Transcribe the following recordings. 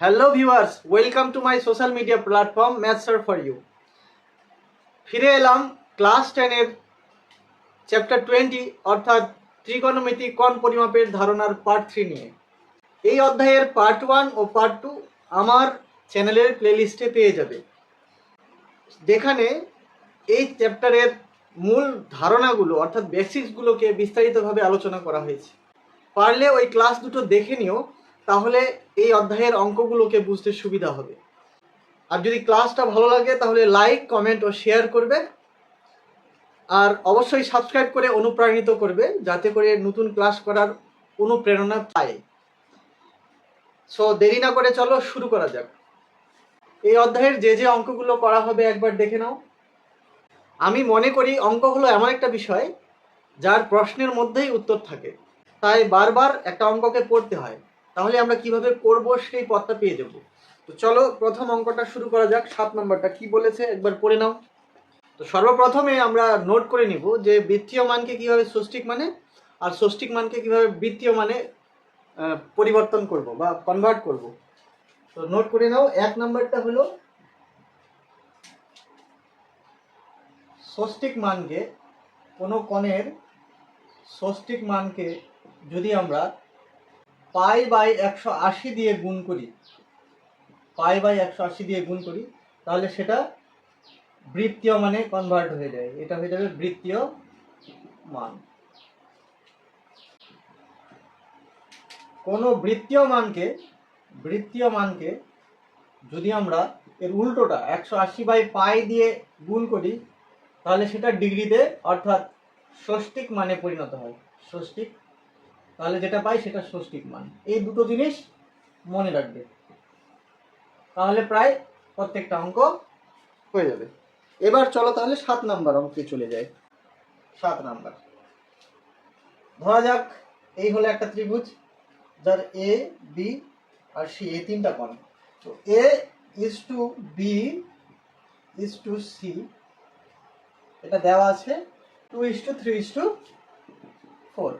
Hello viewers welcome to my social media platform maths sir for you ফিরে এলাম class টেনের chapter twenty অর্থাৎ ত্রিকোণমিতি কোণ পরিমাপের ধারণার পার্ট থ্রি নিয়ে। এই অধ্যায়ের পার্ট ওয়ান ও পার্ট টু আমার চ্যানেলের প্লেলিস্টে পেয়ে যাবে। যেখানে এই চ্যাপ্টারের মূল ধারণাগুলো, অর্থাৎ বেসিক্সগুলোকে বিস্তারিতভাবে আলোচনা করা হয়েছে। পারলে ওই ক্লাস দুটো দেখে নিও। তাহলে এই অধ্যায়ের অঙ্কগুলোকে বুঝতে সুবিধা হবে। আর যদি ক্লাসটা ভালো লাগে, তাহলে লাইক, কমেন্ট ও শেয়ার করবে আর অবশ্যই সাবস্ক্রাইব করে অনুপ্রাণিত করবে যাতে করে নতুন ক্লাস করার অনুপ্রেরণা পায় সো দেরি না করে চলো শুরু করা যাক। এই অধ্যায়ের যে যে অঙ্কগুলো করা হবে একবার দেখে নাও। আমি মনে করি অঙ্ক হলো এমন একটা বিষয়, যার প্রশ্নের মধ্যেই উত্তর থাকে। তাই বারবার একটা অঙ্ককে পড়তে হয়। তাহলে আমরা কীভাবে করব সেই পথটা পেয়ে যাব। তো চলো প্রথম অঙ্কটা শুরু করা যাক, সাত নম্বরটা কি বলেছে একবার পড়ে নাও। তো সর্বপ্রথমে আমরা নোট করে নিব যে বৃত্তীয় মানকে কীভাবে ষষ্ঠিক মানে আর ষষ্ঠিক মানকে কীভাবে বৃত্তীয় মানে পরিবর্তন করব বা কনভার্ট করব। তো নোট করে নাও, এক নাম্বারটা হলো ষষ্ঠিক মানকে কোনো কণের ষষ্ঠিক মানকে যদি আমরা পাই বাই একশো আশি দিয়ে গুণ করি, পাই বাই একশো আশি দিয়ে গুণ করি, তাহলে সেটা বৃত্তীয় মানে কনভার্ট হয়ে যায়। এটা হয়ে যাবে বৃত্তীয় মান। কোনো বৃত্তীয় মানকে বৃত্তীয় মানকে যদি আমরা এর উল্টোটা একশো আশি বাই পাই দিয়ে গুণ করি, তাহলে সেটা ডিগ্রিতে অর্থাৎ ষষ্ঠিক মানে পরিণত হয়। ষষ্ঠিক তাহলে যেটা পাই সেটা ষষ্ঠিক মান। এই দুটো জিনিস মনে রাখবে। তাহলে প্রায় প্রত্যেকটা অঙ্ক হয়ে যাবে। এবার চলো তাহলে সাত নাম্বার অঙ্কে চলে যায় সাত নাম্বার। ধরা যাক, এই হলো একটা ত্রিভুজ, যার এ বি আর সি এই তিনটা কোণ। তো A is to B is to C এটা দেওয়া আছে two is to three is to four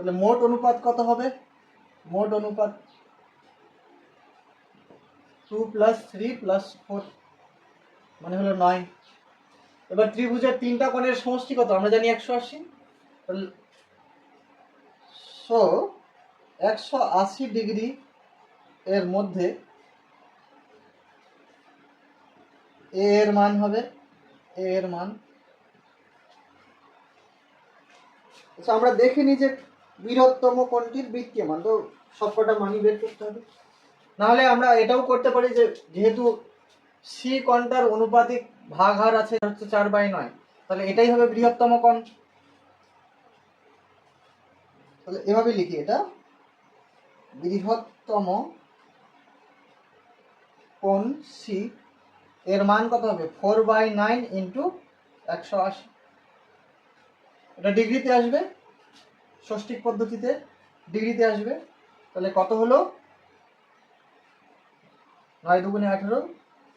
তাহলে মোট অনুপাত কত হবে? মোট অনুপাত two plus three plus four মানে হলো নয় এবার ত্রিভুজের তিনটা কোণের সমষ্টি কত? আমরা জানি একশো আশি। সো একশো আশি ডিগ্রি এর মধ্যে এ এর মান হবে এ এর মান। আচ্ছা আমরা দেখিনি যে বৃহত্তম কোণটির বৃত্তীয় মান তো সবকটা মানই বের করতে হবে। নাহলে আমরা এটাও করতে পারি যে, যেহেতু সি কোণটার অনুপাতিক ভাগ হার আছে হচ্ছে চার বাই নয়। তাহলে এটাই হবে বৃহত্তম কোণ। তাহলে এভাবে লিখি এটা। বৃহত্তম কোণ সি এর মান কত হবে? ফোর বাই নাইন ইন্টু একশো আশি। এটা ডিগ্রিতে আসবে। ষষ্ঠিক পদ্ধতিতে ডিগ্রিতে আসবে। তাহলে কত হলো? নয় দুগুণে আঠেরো,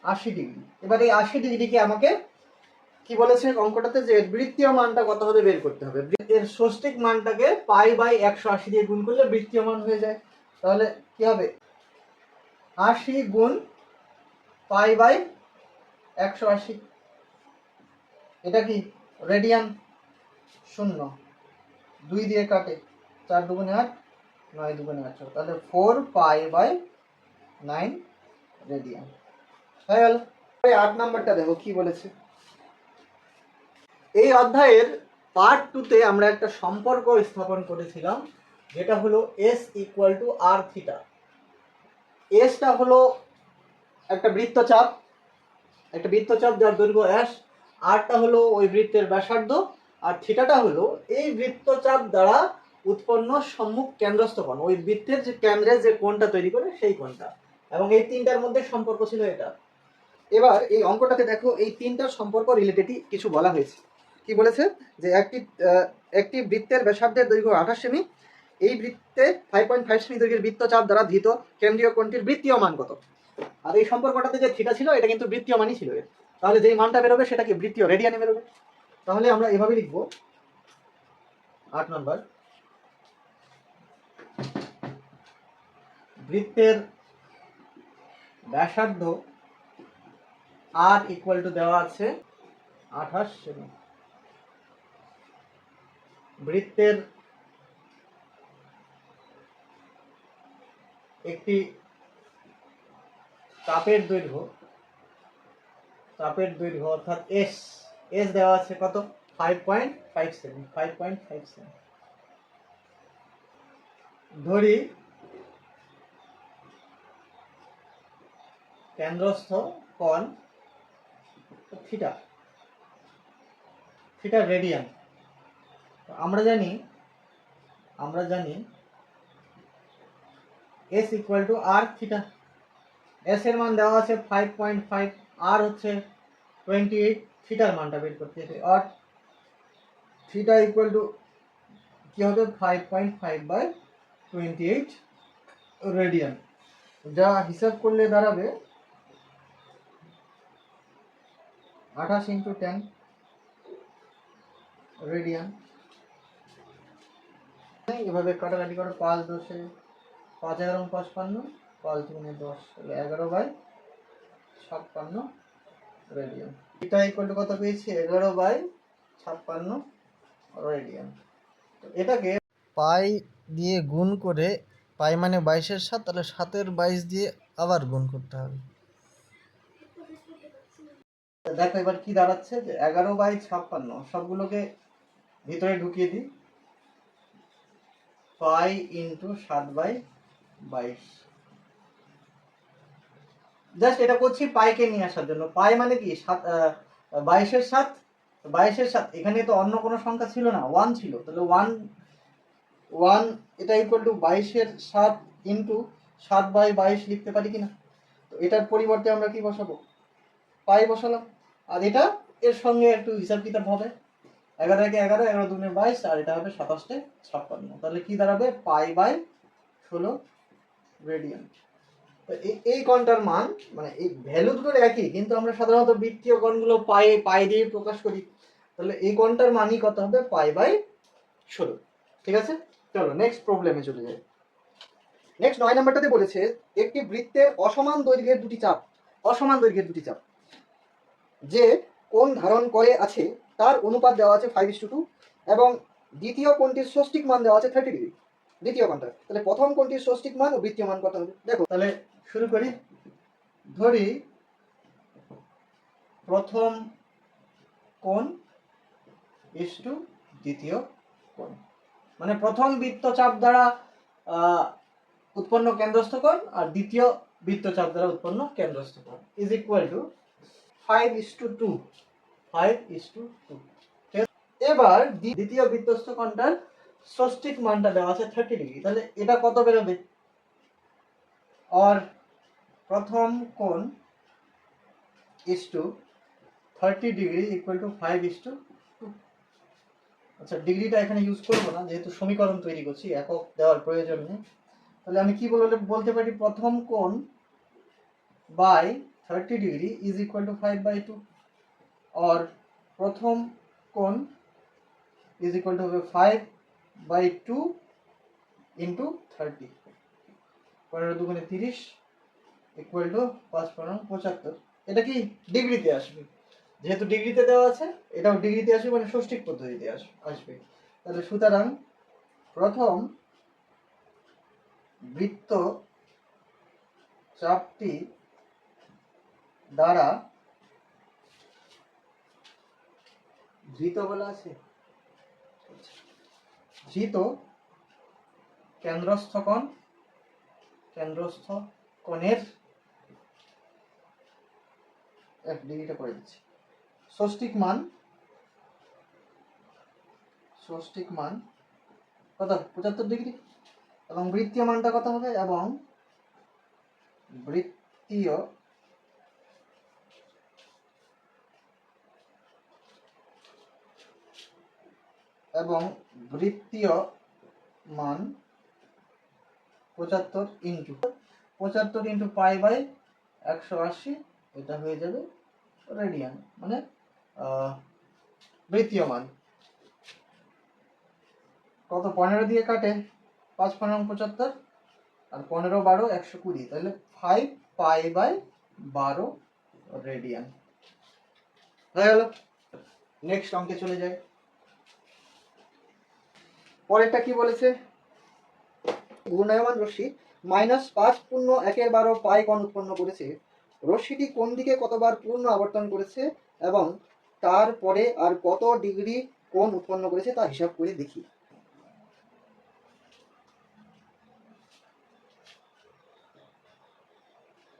আশি ডিগ্রি। এবার এই আশি ডিগ্রিকে আমাকে কি বলেছে অঙ্কটাতে? যে বৃত্তীয় মানটা কত হবে বের করতে হবে। এর ষষ্ঠিক মানটাকে পাই বাই একশো আশি দিয়ে গুণ করলে বৃত্তীয় মান হয়ে যায়। তাহলে কি হবে? আশি গুণ পাই বাই একশো আশি। এটা কি? রেডিয়ান শূন্য। দুই দিয়ে কাটে, চার দুগুণে আট, নয় দুগুণে আটশো তাহলে four pi by nine radian হয়ে গেল আট নাম্বারটা দেখো, কি বলেছে? এই অধ্যায়ের পার্ট টুতে আমরা একটা সম্পর্ক স্থাপন করেছিলাম, যেটা হলো S equal to R theta এসটা হলো একটা বৃত্তচাপ একটা বৃত্তচাপ যার দৈর্ঘ্য অ্যাস আরটা হলো ওই বৃত্তের ব্যাসার্ধ আর থিটাটা হলো এই বৃত্তচাপ দ্বারা উৎপন্ন সম্মুখ কেন্দ্রস্থ কোণ। ওই বৃত্তের যে কেন্দ্রে যে কোণটা তৈরি করে সেই কোণটা। এবং এই তিনটার মধ্যে সম্পর্ক ছিল এটা। এবার এই অঙ্কটাতে দেখো, এই তিনটার সম্পর্ক রিলেটেডই কিছু বলা হয়েছে। কি বলেছে? যে একটি একটি বৃত্তের ব্যাসার্ধের দৈর্ঘ্য আঠাশ সেমি, এই বৃত্তে ফাইভ পয়েন্ট ফাইভ সেমি দৈর্ঘ্যের বৃত্তচাপ দ্বারা ধৃত কেন্দ্রীয় কোণটির বৃত্তীয় মান কত? আর এই সম্পর্কটাতে যে থিটা ছিল, এটা কিন্তু বৃত্তীয় মানই ছিল। তাহলে যেই মানটা বেরোবে সেটা কি বৃত্তীয় রেডিয়ানে বেরোবে। তাহলে আমরা এভাবে লিখব। আট নম্বর। বৃত্তের ব্যাসার্ধ আর ইকুয়াল টু দেওয়া আছে আঠাশ বৃত্তের একটি চাপের দৈর্ঘ্য চাপের দৈর্ঘ্য অর্থাৎ এস এস দেওয়া আছে কত? Five point five seven five point five seven ধরি, কেন্দ্রস্থ কোণ থিটা থিটা রেডিয়ান। আমরা জানি আমরা জানি S equal to R theta S এর মান দেওয়া আছে ফাইভ পয়েন্ট ফাইভ আর হচ্ছে টোয়েন্টি এইট থিটার মানটা বের করতে হবে। আর থিটা ইকুয়াল টু কী হবে? Five point five by twenty eight radian যা হিসাব করলে দাঁড়াবে আঠাশ ইন্টু টেন রেডিয়ান এভাবে কাটাকাটি করে পাঁচ দশে পাঁচ এগারো পঁচপান্ন, পাঁচ দুগুণে দশ, এগারো বাই ছাপ্পান্ন রেডিয়ান এটা ইকুয়াল টু কত পেয়েছি? এগারো বাই ছাপ্পান্ন। রেডিয়ান তো এটাকে পাই দিয়ে গুণ করে, পাই মানে বাইশের সাত, তাহলে সাতের বাইশ দিয়ে আবার গুণ করতে হবে। দেখো এবার কি দাঁড়াচ্ছে যে এগারো বাই ছাপ্পান্ন, সবগুলোকে ভিতরে ঢুকিয়ে দিই। পাই ইন্টু সাত বাই বাইশ। জাস্ট এটা করছি পাইকে নিয়ে আসার জন্য। পাই মানে কি? সাত বাইশের সাত বাইশের সাত। এখানে তো অন্য কোনো সংখ্যা ছিল না ওয়ান ছিল। তাহলে ওয়ান ওয়ান এটা ইকুয়াল টু বাইশের সাত ইন্টু সাত বাই বাইশ লিখতে পারি কি না তো এটার পরিবর্তে আমরা কি বসাবো? পাই বসালাম। আর এটা এর সঙ্গে একটু হিসাব কিতাব হবে। এগারো একে এগারো এগারো দুগুণে বাইশ, আর এটা হবে সাতাশটে ছাপ্পান্ন। তাহলে কি দাঁড়াবে? পাই বাই ষোলো রেডিয়ান তো এই কণটার মান মানে এই ভ্যালু দুটোর একই, কিন্তু আমরা সাধারণত বৃত্তীয় কণগুলো পাই পাই দিয়ে প্রকাশ করি। তাহলে এই কণটার মানই কত হবে? পাই বাই ষোলো। ঠিক আছে? চলো নেক্সট প্রবলেমে চলে যাই। নেক্সট নয় নাম্বারটাতে বলেছে, একটি বৃত্তের অসমান দৈর্ঘ্যের দুটি চাপ, অসমান দৈর্ঘ্যের দুটি চাপ। যে কোন ধারণ করে আছে, তার অনুপাত দেওয়া আছে ফাইভ টু টু এবং দ্বিতীয় কোণটির ষষ্ঠিক মান দেওয়া আছে থার্টি ডিগ্রি দ্বিতীয় কোণটা তাহলে প্রথম কোণটির ষষ্ঠিক মান ও বৃত্তীয় মান কত হবে? দেখো। তাহলে শুরু করি। ধরি প্রথম কোণ ইস টু দ্বিতীয় কোণ। মানে প্রথম বৃত্তচাপ দ্বারা উৎপন্ন কেন্দ্রস্থ কোণ আর দ্বিতীয় বৃত্তচাপ দ্বারা উৎপন্ন কেন্দ্রস্থ কোণ। Is equal to five is to two five is to two এবার দ্বিতীয় বৃত্তস্থ কোণটার ষষ্ঠিক মানটা দেওয়া আছে থার্টি ডিগ্রি তাহলে এটা কত বেরোবে? আর প্রথম কোণ is to thirty degree equal to five is to আচ্ছা ডিগ্রিটা এখানে ইউজ করব না, যেহেতু সমীকরণ তৈরি করছি, একক দেওয়ার প্রয়োজন নেই। তাহলে আমি কি বলতে বলতে পারি, প্রথম কোণ by thirty degree is equal to five by two और প্রথম কোণ ইজ ইকুয়াল টু হবে five by two into thirty পনেরো দুগুণে তিরিশ ইকুয়াল টু পাঁচ পনেরো পঁচাত্তর। এটা কি ডিগ্রিতে আসবে? যেহেতু ডিগ্রিতে দেওয়া আছে, এটাও ডিগ্রিতে আসবে মানে ষষ্ঠিক পদ্ধতিতে আস- আসবে। তাহলে সুতরাং প্রথম বৃত্ত চাপটি দ্বারা ধৃত বলা আছে? ধৃত কেন্দ্রস্থ কোণ কেন্দ্রস্থ কোণের এক ডিগ্রিটা করে দিচ্ছি। ষষ্ঠিক মান ষষ্ঠিক মান কত? পঁচাত্তর ডিগ্রি। এবং বৃত্তীয় মানটা কত হবে? এবং বৃত্তীয় এবং বৃত্তীয় মান পঁচাত্তর ইন্টু পঁচাত্তর ইন্টু পাই বাই একশো আশি এটা হয়ে যাবে রেডিয়ান মানে আহ, বৃত্তীয় মান কত? পনেরো দিয়ে কাটে পাঁচ পনেরো পঁচাত্তর আর পনেরো বারো একশো কুড়ি তাহলে ফাইভ পাই বাই বারো রেডিয়ান। হয়ে গেল। নেক্সট অঙ্কে চলে যায় পরেরটা কি বলেছে? ঘূর্ণায়মান রশ্মি মাইনাস পাঁচ পূর্ণ একের বারো পাই কোণ উৎপন্ন করেছে। রশ্মিটি কোন দিকে কতবার পূর্ণ আবর্তন করেছে এবং তারপরে আর কত ডিগ্রি কোণ উৎপন্ন করেছে তা হিসাব করে দেখি।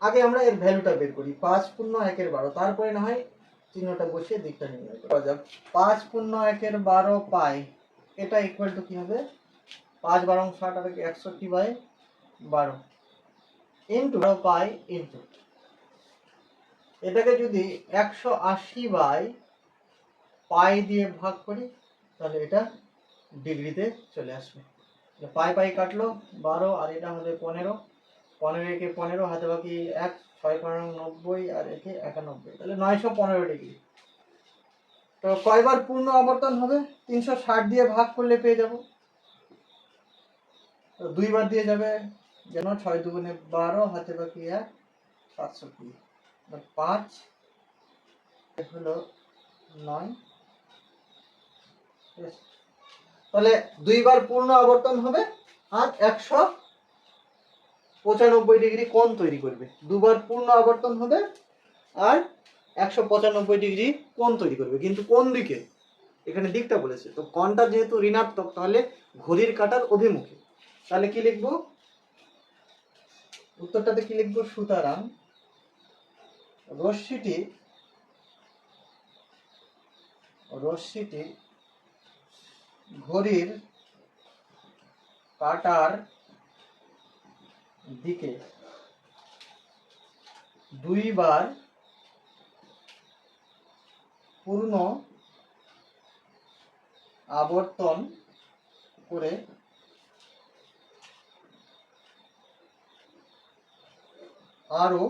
আগে আমরা এর ভ্যালুটা বের করি, পাঁচ পূর্ণ একের বারো। তারপরে না হয় চিহ্নটা বসিয়ে দিকটা নির্ণয় করা যাক। পাঁচ পূর্ণ একের বারো পাই, এটা ইকুয়াল টু কি হবে? পাঁচ বারো ষাট আর একষট্টি বাই বারো। ইন্টু পাই ইন্টু এটাকে যদি একশো আশি বাই পাই দিয়ে ভাগ করি, তাহলে এটা ডিগ্রিতে চলে আসবে। পাই পাই কাটলো, বারো আর এটা হবে পনেরো। পনেরো একে পনেরো, হাতে বাকি এক, ছয় পনেরো নব্বই, আর একে একানব্বই। তাহলে নয়শো পনেরো ডিগ্রি। তো কয়বার পূর্ণ আবর্তন হবে? তিনশো ষাট দিয়ে ভাগ করলে পেয়ে যাব। তো দুইবার দিয়ে যাবে যেন ছয় দুগুণে বারো, হাতে বাকি এক সাতশো পাঁচ হলো নয়? তাহলে দুইবার পূর্ণ আবর্তন হবে আর একশো পঁচানব্বই ডিগ্রি কোণ তৈরি করবে। দুবার পূর্ণ আবর্তন হবে আর একশো পঁচানব্বই ডিগ্রি কোণ তৈরি করবে। কিন্তু কোন দিকে? এখানে দিকটা বলেছে। তো কোণটা যেহেতু ঋণাত্মক, তাহলে ঘড়ির কাটার অভিমুখে। তাহলে কি লিখব? উত্তরটাতে কি লিখব? সুতরাং রশ্মিটি রশ্মিটি ঘড়ির কাটার দিকে দুইবার পূর্ণ আবর্তন করে আরও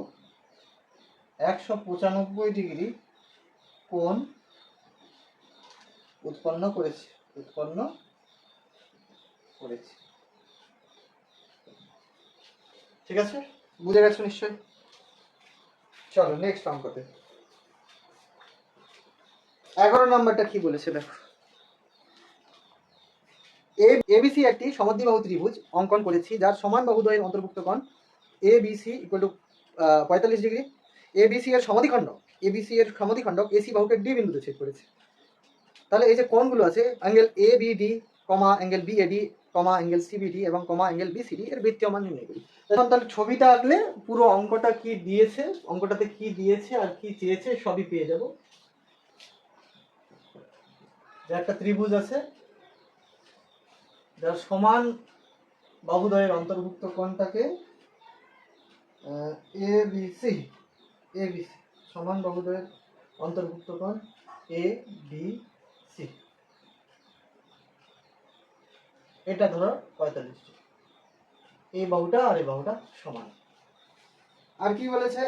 একশো পঁচানব্বই ডিগ্রি কোণ উৎপন্ন করেছে উৎপন্ন করেছে। ঠিক আছে? বুঝে গেছো নিশ্চয়ই? চলো নেক্সট অঙ্কতে। এগারো নাম্বারটা কি বলেছে দেখো। এবিসি একটি সমদ্বিবাহু ত্রিভুজ অঙ্কন করেছি, যার সমান বাহুদ্বয়ের অন্তর্ভুক্ত কোণ এ বিসি ইকুয়াল টু পঁয়তাল্লিশ ডিগ্রি। এ বিসি এর সমাধিখণ্ডক এ বিসি এর সমাধিখণ্ডক এসি বাহুকে ডি বিন্দুতে ছেদ করেছে। তাহলে এই যে কোণগুলো আছে, angle A B D comma angle B AD comma angle CBD এবং কমা অ্যাঙ্গেল বি বিসিডি এর বৃত্তীয় মান নির্ণয় করি। এখন তাহলে ছবিটা আঁকলে পুরো অঙ্কটা কি দিয়েছে, অঙ্কটাতে কি দিয়েছে আর কি চেয়েছে সবই পেয়ে যাব। যে একটা ত্রিভুজ আছে, যার সমান বাহুদয়ের অন্তর্ভুক্ত কোণটাকে A B C A B C সমান বাহুদয়ের অন্তর্ভুক্ত কোণ এ বি সি। এটা ধরো পঁয়তাল্লিশ এই বাহুটা আর এই বাহুটা সমান। আর কি বলেছে?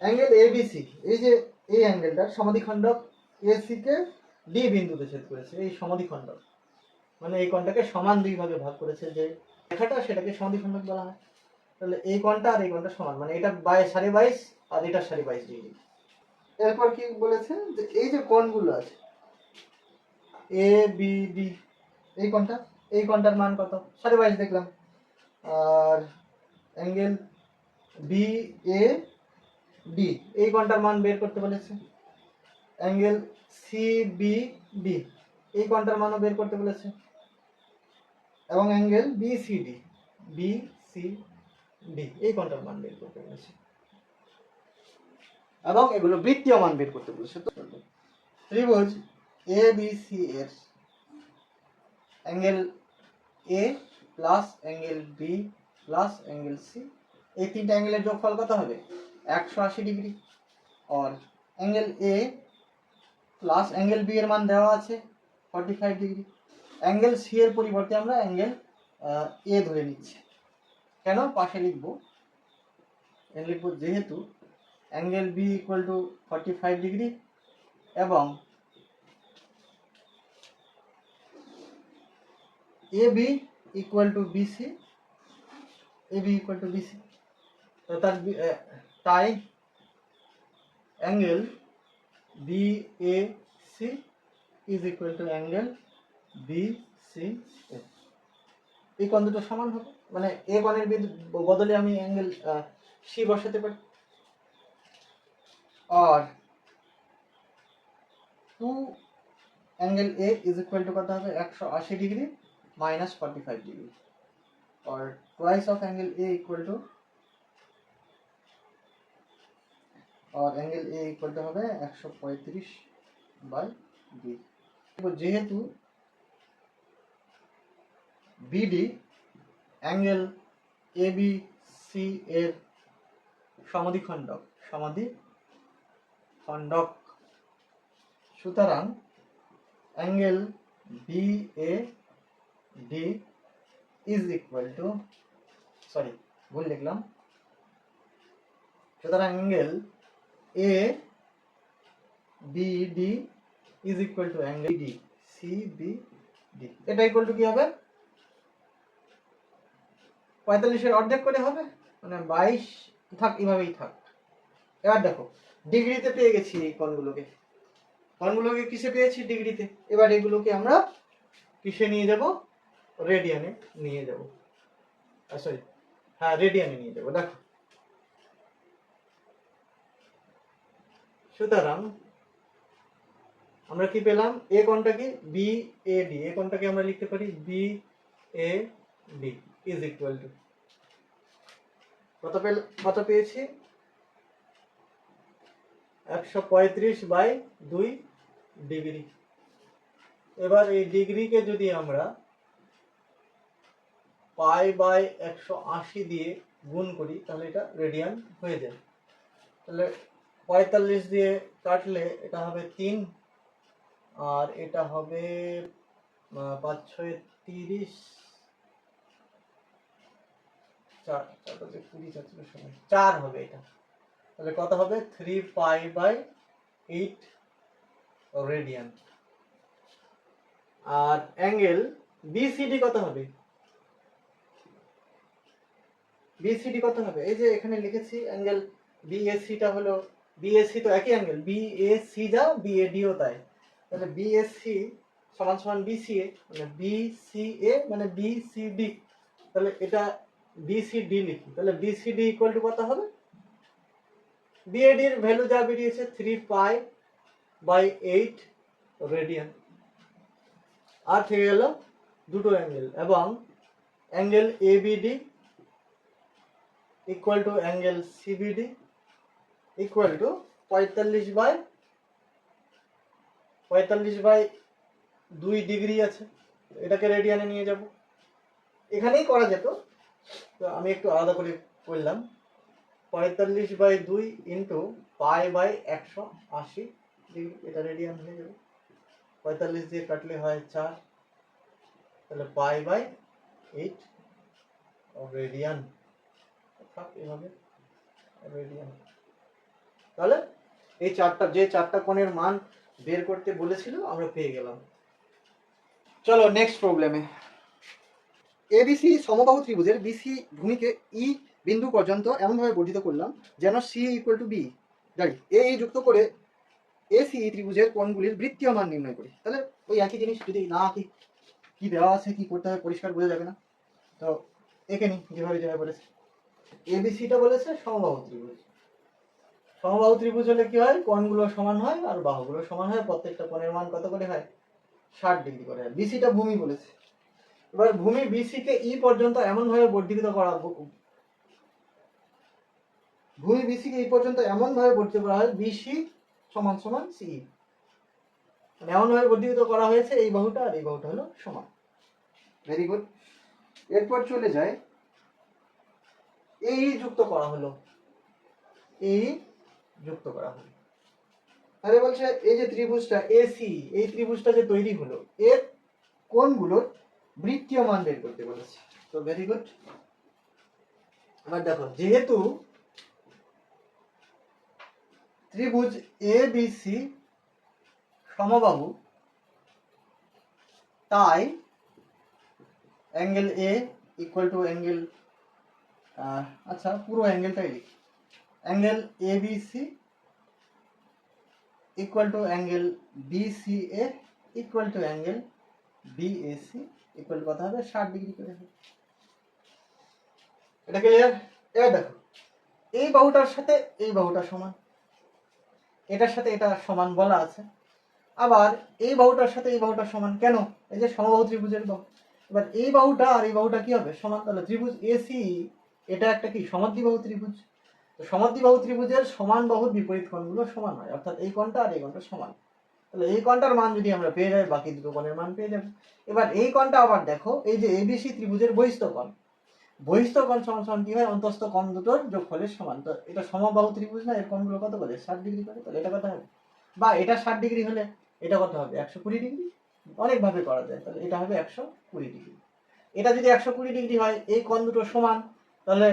অ্যাঙ্গেল এবিসি এই যে এই অ্যাঙ্গেলটা সমাধিখণ্ডক এসি কে ডি বিন্দুতে ছেদ করেছে, এই সমাধিখণ্ডক। মানে এই কোণটাকে সমান দুই ভাগে ভাগ করেছে যে রেখাটা সেটাকে সমাধিখণ্ডক বলা হয়। তাহলে এই কোণটা আর এই কোণটা সমান মানে এটা বাই সাড়ে বাইশ আর এটা সাড়ে বাইশ ডিগ্রি। এরপর কি বলেছে যে এই যে কোণগুলো আছে, এ, বি, ডি, এই কোণটা, এই কোণটার মান কত? সাড়ে বাইশ দেখলাম। আর অ্যাঙ্গেল বি, এ, ডি, এই কোণটার মান বের করতে বলেছে। অ্যাঙ্গেল সি, বি, ডি, এই কোণটার মানও বের করতে বলেছে। এবং angle B, C, D, B, C D এই কোণটার মান বের করতে বলেছে। এবং এগুলো বৃত্তীয় মান বের করতে বলেছে। তো ত্রিভুজ এ বি সি এর angle A plus angle B plus angle C এই তিনটা অ্যাঙ্গেলের যোগফল কত হবে? একশো আশি degree. R angle A plus angle B এর মান দেওয়া আছে forty five degree. Angle C এর পরিবর্তে আমরা অ্যাঙ্গেল এ ধরে নিচ্ছি। কেন পাশে লিখব? লিখব যেহেতু angle B equal to forty five degree এবং A B equal to BC A B equal to BC তো তার তাই angle B A C is equal to angle B C A এই কোণ দুটো সমান হবে। মানে এ বিদ- বদলে আমি অ্যাঙ্গেল সি বসাতে পারি। আর two angle A is equal to কত হবে? একশো আশি degree minus forty five degree R twice of angle A equal to R angle A equal to হবে একশো পঁয়ত্রিশ বাই দুই যেহেতু BD angle A B C এর সমাধিখণ্ডক সমাধি খণ্ডক সুতরাং angle B A D is equal to sorry ভুল লিখলাম। সুতরাং angle A B D is equal to angle D C B D এটা ইকুয়াল টু কি হবে? পঁয়তাল্লিশের অর্ধেক করে হবে? মানে বাইশ, থাক, এভাবেই থাক। এবার দেখো, ডিগ্রিতে পেয়ে গেছি এই কোণগুলোকে। কোণগুলোকে কিসে পেয়েছি? ডিগ্রিতে। এবার এগুলোকে আমরা কিসে নিয়ে যাব? রেডিয়ানে নিয়ে যাব। সরি হ্যাঁ রেডিয়ানে নিয়ে যাব, দেখো। সুতরাং আমরা কি পেলাম? এ কোণটা কি বি এ ডি, এ কোণটাকে আমরা লিখতে পারি B A D. Is equal to কত পেল, কত পেয়েছি? একশো পঁয়ত্রিশ বাই দুই ডিগ্রি। এবার এই ডিগ্রিকে যদি আমরা পাই বাই একশো আশি দিয়ে গুণ করি, তাহলে এটা রেডিয়ান হয়ে যায়। তাহলে পঁয়তাল্লিশ দিয়ে কাটলে এটা হবে তিন, আর এটা হবে পাঁচ ছয় তিরিশ। চার হবে এটা। তাহলে কত হবে? Three pi by eight radian. R angle BCD কত হবে? বিএসসিডি কত হবে? এই যে এখানে লিখেছি অ্যাঙ্গেল বিএসসিটা হলো বিএসসি তো একই অ্যাঙ্গেল বিএসসি যা, বিএডিও তাই। তাহলে বিএসসি সমান সমান বিসিএ মানে বিসিএ মানে বিসিডি। তাহলে এটা বিসিডি লিখি। তাহলে বিসিডি ইকুয়াল টু কত হবে? বিএডির ভ্যালু যা বেরিয়েছে three pi by eight radian আর থেকে গেল দুটো অ্যাঙ্গেল এবং angle ABD equal to angle CBD equal to পঁয়তাল্লিশ বাই পঁয়তাল্লিশ বাই দুই ডিগ্রি আছে। এটাকে রেডিয়ানে নিয়ে যাব। এখানেই করা যেত। তো আমি একটু আলাদা করে করলাম পঁয়তাল্লিশ বাই দুই ইন্টু পাই বাই একশো আশি ডিগ্রি, এটা রেডিয়ান হয়ে যাবে। পঁয়তাল্লিশ দিয়ে কাটলে হয় চার, তাহলে পাই বাই এইট রেডিয়ান। এভাবে রেডিয়ান। তাহলে এই চারটা, যে চারটা কোণের মান বের করতে বলেছিল, আমরা পেয়ে গেলাম। চলো নেক্সট প্রবলেমে এবিসি সমবাহু ত্রিভুজের বিসি ভূমিকে ই বিন্দু পর্যন্ত এমনভাবে বর্ধিত করলাম যেন সি ইকুয়াল টু বি। যাই, এ যুক্ত করে এসি ত্রিভুজের কোণগুলির বৃত্তীয় মান নির্ণয় করি। তাহলে ওই একই জিনিস যদি না কি কি দেওয়া আছে, কি করতে হবে পরিষ্কার বোঝা যাবে না। তো একে নি যেভাবে যেভাবে বলেছে। এবিসিটা বলেছে সমবাহু ত্রিভুজ। সমবাহু ত্রিভুজ হলে কি হয়? কোণগুলো সমান হয় আর বাহুগুলো সমান হয়। প্রত্যেকটা কোণের মান কত করে হয়? ষাট ডিগ্রি করে হয়। বিসিটা ভূমি বলেছে। এবার ভূমি বিসি কে ই পর্যন্ত এমন ভাবে বর্ধিত করা ভূমি বিসি কে ই পর্যন্ত এমন ভাবে বর্ধিত করা হয় বিসি সমান সমান সি মানে এমন ভাবে বর্ধিত করা হয়েছে এই বাহুটা আর এই বাহুটা হলো সমান। ভেরি গুড এরপর চলে যায় এই যুক্ত করা হলো। এই যুক্ত করা হলো। তাহলে বলছে এই যে ত্রিভুজটা এসি এই ত্রিভুজটা যে তৈরি হলো এর কোণগুলোর বৃত্তীয় মান বের করতে বলেছে। তো ভেরি গুড এবার দেখো, যেহেতু ত্রিভুজ এ বি সি সমবাহু, তাই angle A equal to angle আচ্ছা পুরো অ্যাঙ্গেলটাই লিখি। Angle A B C equal to angle B C A equal to angle B A C equal কত হবে? ষাট ডিগ্রি করে হবে। এটা ক্লিয়ার এবার দেখো। এই বাহুটার সাথে এই বাহুটা সমান। এটার সাথে এটা সমান বলা আছে। আবার এই বাহুটার সাথে এই বাহুটা সমান কেন? এই যে সমবাহু ত্রিভুজের বাহু। এবার এই বাহুটা আর এই বাহুটা কি হবে? সমান তাহলে ত্রিভুজ এসি এটা একটা কি? সমাদ্বিবাহু ত্রিভুজ। তো সমাদ্বিবাহু ত্রিভুজের সমান বাহুর বিপরীত কোণগুলো সমান হয়। অর্থাৎ এই কোণটা আর এই কোণটা সমান। তাহলে এই কোণটার মান যদি আমরা পেয়ে যাই, বাকি দুটো কোণের মান পেয়ে যাব। এবার এই কোণটা আবার দেখো, এই যে এবিসি ত্রিভুজের বহিস্থ কোণ। সমান কি হয়? অন্তস্থ কোণ দুটোর যোগফলের সমান। তো এটা সমবাহু ত্রিভুজ না, এর কোণগুলো কত করে? ষাট ডিগ্রি করে। তাহলে এটা কত হবে? বা এটা ষাট ডিগ্রি হলে এটা কত হবে? একশো কুড়ি ডিগ্রি? অনেকভাবে করা যায়। তাহলে এটা হবে একশো কুড়ি ডিগ্রি। এটা যদি একশো কুড়ি ডিগ্রি হয়, এই কোণ দুটো সমান, তাহলে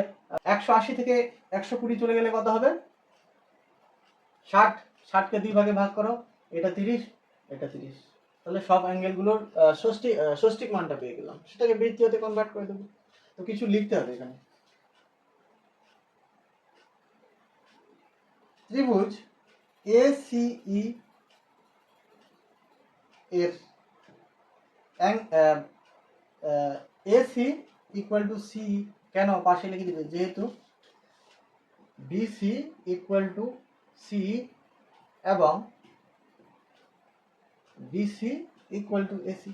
একশো আশি থেকে একশো কুড়ি চলে গেলে কত হবে? ষাট। ষাটকে দুই ভাগে ভাগ করো। এটা তিরিশ এটা তিরিশ। তাহলে সব অ্যাঙ্গেলগুলোর ষষ্ঠী ষষ্ঠিক মানটা পেয়ে গেলাম। সেটাকে বৃত্তীয়তে কনভার্ট করে দেবো। তো কিছু লিখতে হবে এখানে। ত্রিভুজ এ সিই এর এসি ইকুয়াল টু সি কেন? পাশে লিখে দিবে, যেহেতু বিসি ইকুয়াল টু সি এবং বিসি ইকুয়াল টু এসি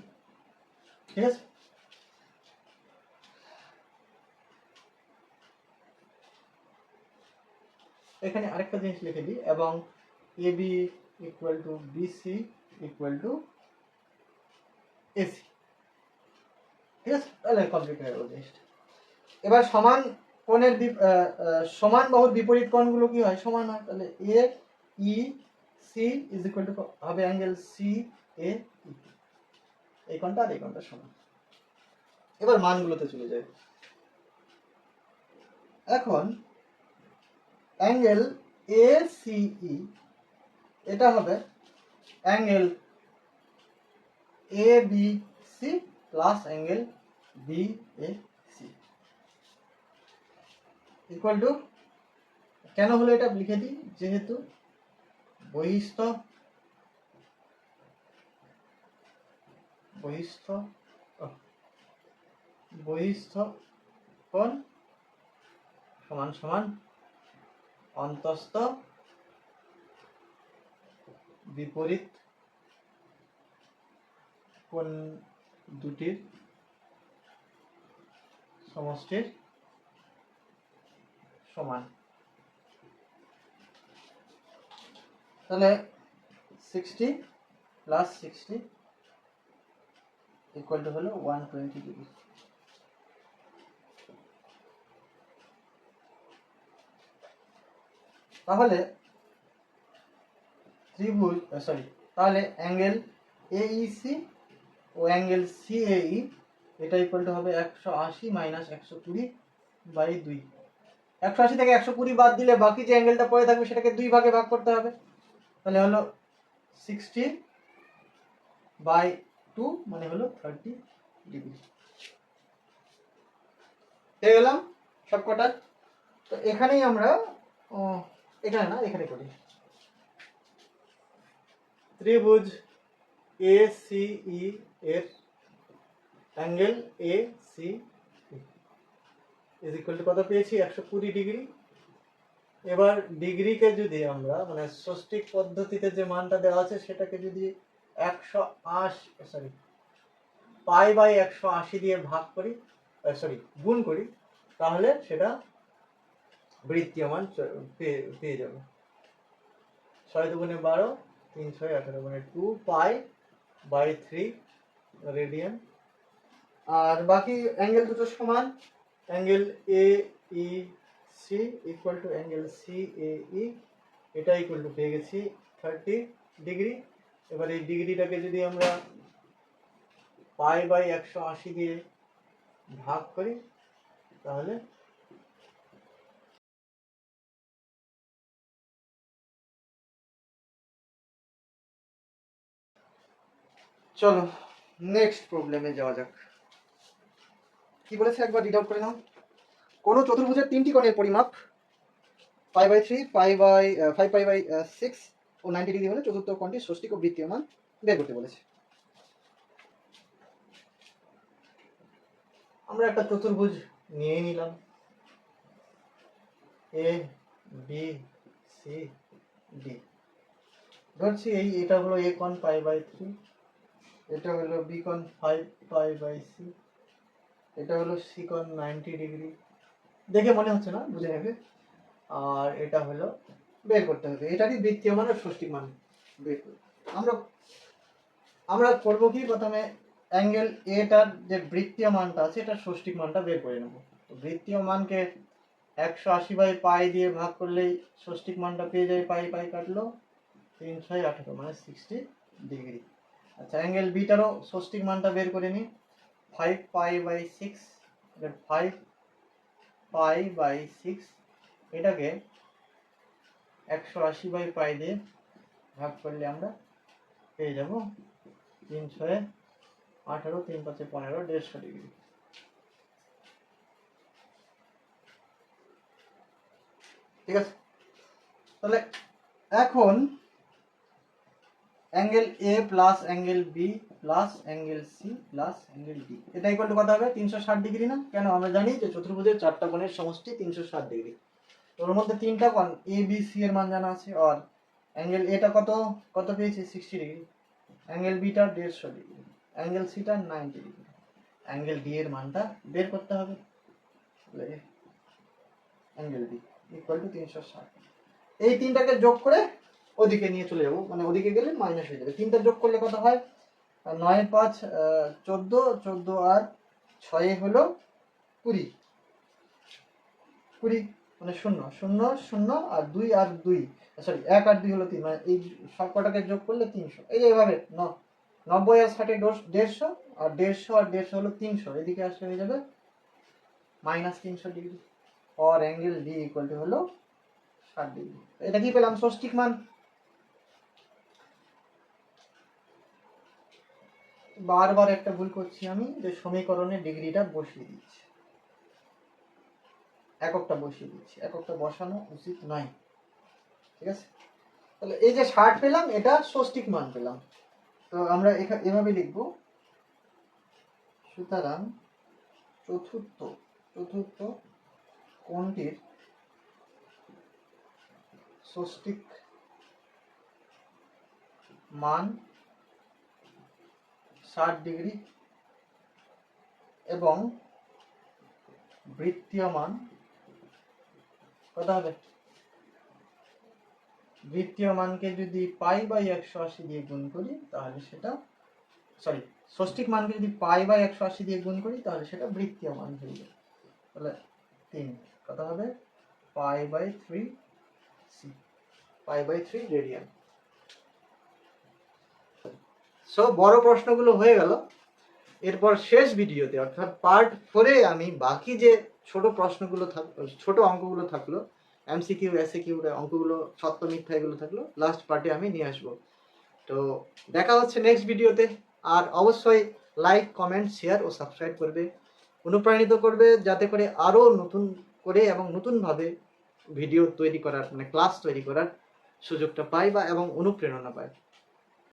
ঠিক আছে এখানে আরেকটা জিনিস লিখে দিই, এবং A B equal to BC equal to AC ঠিক আছে? এবার সমান কোণের সমান বাহুর বিপরীত কোণগুলো কি হয়? সমান হয়, তাহলে A E C is equal to হবে অ্যাঙ্গেল সি এ এই কোণটা আর এই কোণটা সমান। এবার মানগুলোতে চলে যায় এখন অ্যাঙ্গেল এ সিই এটা হবে angle A B C plus angle B A C equal to কেন হলো এটা? লিখে দিই, যেহেতু বহিস্থ বহিস্থ ও, বহিস্থ সমান সমান অন্তস্থ বিপরীত কোন দুটির সমষ্টির সমান তাহলে sixty plus sixty equal to হলো ওয়ান টোয়েন্টি ডিগ্রি তাহলে ত্রিভুজ সরি তাহলে অ্যাঙ্গেল এইসি ও অ্যাঙ্গেল সিএই এটা ইকুয়াল টু হবে একশো আশি মাইনাস একশো কুড়ি বাই দুই। একশো আশি থেকে একশো কুড়ি বাদ দিলে বাকি যে অ্যাঙ্গেলটা পড়ে থাকবে সেটাকে দুই ভাগে ভাগ করতে হবে। তাহলে হলো সিক্সটি বাই টু মানে হলো থার্টি ডিগ্রি পেয়ে গেলাম সবকটা। তো এখানেই আমরা এখানে না, এখানে করি। ত্রিভুজ এ সি ই এর angle A C is equal to কত পেয়েছি? একশো কুড়ি ডিগ্রি এবার ডিগ্রিকে যদি আমরা মানে ষষ্ঠিক পদ্ধতিতে যে মানটা দেওয়া আছে, সেটাকে যদি একশো আশি সরি পাই বাই একশো আশি দিয়ে ভাগ করি সরি গুণ করি, তাহলে সেটা বৃত্তীয় মান পেয়ে যাবে। ছয় দুগুণে বারো তিন ছয় আঠারো মানে two pi by three radian. আর বাকি অ্যাঙ্গেল দুটো সমান, angle A, E C equal to angle C A E এটা ইকুয়াল টু পেয়ে গেছি থার্টি ডিগ্রি এবার এই ডিগ্রিটাকে যদি আমরা পাই বাই একশো আশি দিয়ে ভাগ করি, তাহলে চলো নেক্সট প্রবলেমে যাওয়া যাক। কি বলেছে? একবার রিড আউট করে নাও। কোনো চতুর্ভুজের তিনটি কোণের পরিমাপ pi by three pi by five pi by six O ninety degree হলে চতুর্থ কোণটি ষষ্ঠিক ও বৃত্তীয় মান বের করতে বলেছে। আমরা একটা চতুর্ভুজ নিয়ে নিলাম। এ বি সি ডি ধরছি এই, এটা হলো এ কন পাই বাই থ্রি এটা হলো বি কন ফাইভ পাই বাই সি এটা হলো সি কন নাইনটি ডিগ্রি দেখে মনে হচ্ছে না, বুঝে নেবে আর এটা হলো বের করতে হবে। এটারই বৃত্তীয় মান আর ষষ্ঠী মান। বের আমরা আমরা করব কি? প্রথমে অ্যাঙ্গেল এটার যে বৃত্তীয় মানটা আছে এটা ষষ্ঠিক মানটা বের করে নেব। তো বৃত্তীয় মানকে একশো আশি বাই পাই দিয়ে ভাগ করলেই ষষ্ঠিক মানটা পেয়ে যায় পাই পাই কাটলো। তিন ছয় আঠারো মানে সিক্সটি ডিগ্রি আচ্ছা অ্যাঙ্গেল বিটারও ষষ্ঠিক মানটা বের করে নিই। Five pi by six five pi by six, এটাকে একশো আশি বাই পাই দিয়ে ভাগ করলে আমরা পেয়ে যাব তিন ছয় আঠারো, তিন পাঁচে পনেরো, দেড়শো ডিগ্রি। ঠিক আছে? তাহলে এখন angle A plus angle B plus angle C plus angle D এটা ইকুয়াল টু কত হবে? তিনশো ষাট ডিগ্রি না? কেন? আমরা জানি যে চতুর্ভুজের চারটা কোণের সমষ্টি তিনশো ষাট ডিগ্রি ওর মধ্যে তিনটা কোণ এ বি সি এর মান জানা আছে, আর অ্যাঙ্গেল এটা কত? কত পেয়েছি? সিক্সটি ডিগ্রি অ্যাঙ্গেল বিটা দেড়শো ডিগ্রি অ্যাঙ্গেল সিটা নাইনটি ডিগ্রি অ্যাঙ্গেল ডি এর মানটা বের করতে হবে। অ্যাঙ্গেল ডি ইকুয়াল টু তিনশো ষাট। এই তিনটাকে যোগ করে ওদিকে নিয়ে চলে যাব। মানে ওদিকে গেলে মাইনাস হয়ে যাবে। তিনটা যোগ করলে কত হয়? নয়, পাঁচ চোদ্দ চোদ্দ আর ছয়ে হলো কুড়ি। কুড়ি মানে শূন্য শূন্য শূন্য আর দুই আর দুই। সরি এক আর দুই হলো তিন। মানে এই সব কটাকে যোগ করলে তিনশো। এই যে এইভাবে ন, নব্বই আর ষাটে দেড়শো আর দেড়শো আর দেড়শো হলো তিনশো। এদিকে আসলে হয়ে যাবে মাইনাস তিনশো degree or angle D equal to হলো ষাট ডিগ্রি এটা কি পেলাম? ষষ্ঠিক মান। বারবার একটা ভুল করছি আমি, যে সমীকরণে ডিগ্রিটা বসিয়ে দিচ্ছি। এককটা বসিয়ে দিচ্ছি। এককটা বসানো উচিত নয়। ঠিক আছে? তাহলে এই যে ষাট পেলাম, এটা ষষ্ঠিক মান পেলাম। তো আমরা এভাবে লিখব। সুতরাং চতুর্থ চতুর্থ কোণটির ষষ্ঠিক মান ডিগ্রি এবং বৃত্তীয় মান কত হবে? বৃত্তীয় মানকে যদি পাই বাই একশো আশি দিয়ে গুণ করি, তাহলে সেটা সরি ষষ্ঠিক মানকে যদি পাই বাই একশো আশি দিয়ে গুণ করি, তাহলে সেটা বৃত্তীয় মান হয়ে যাবে। তাহলে তিন, কত হবে? Pi by three C, pi by three radian. So বড় প্রশ্নগুলো হয়ে গেল। এরপর শেষ ভিডিওতে, অর্থাৎ পার্ট ফোরে আমি বাকি যে ছোট প্রশ্নগুলো থাক, ছোট অঙ্কগুলো থাকল এমসিকিউ এসিকিউ অঙ্কগুলো, সত্য, মিথ্যা এগুলো থাকল লাস্ট পার্টে আমি নিয়ে আসব। তো, দেখা হচ্ছে নেক্সট ভিডিওতে। আর অবশ্যই লাইক কমেন্ট শেয়ার ও সাবস্ক্রাইব করবে, অনুপ্রাণিত করবে, যাতে করে আরও নতুন করে এবং নতুনভাবে ভিডিও তৈরি করার মানে ক্লাস তৈরি করার সুযোগটা পাই বা এবং অনুপ্রেরণা পায়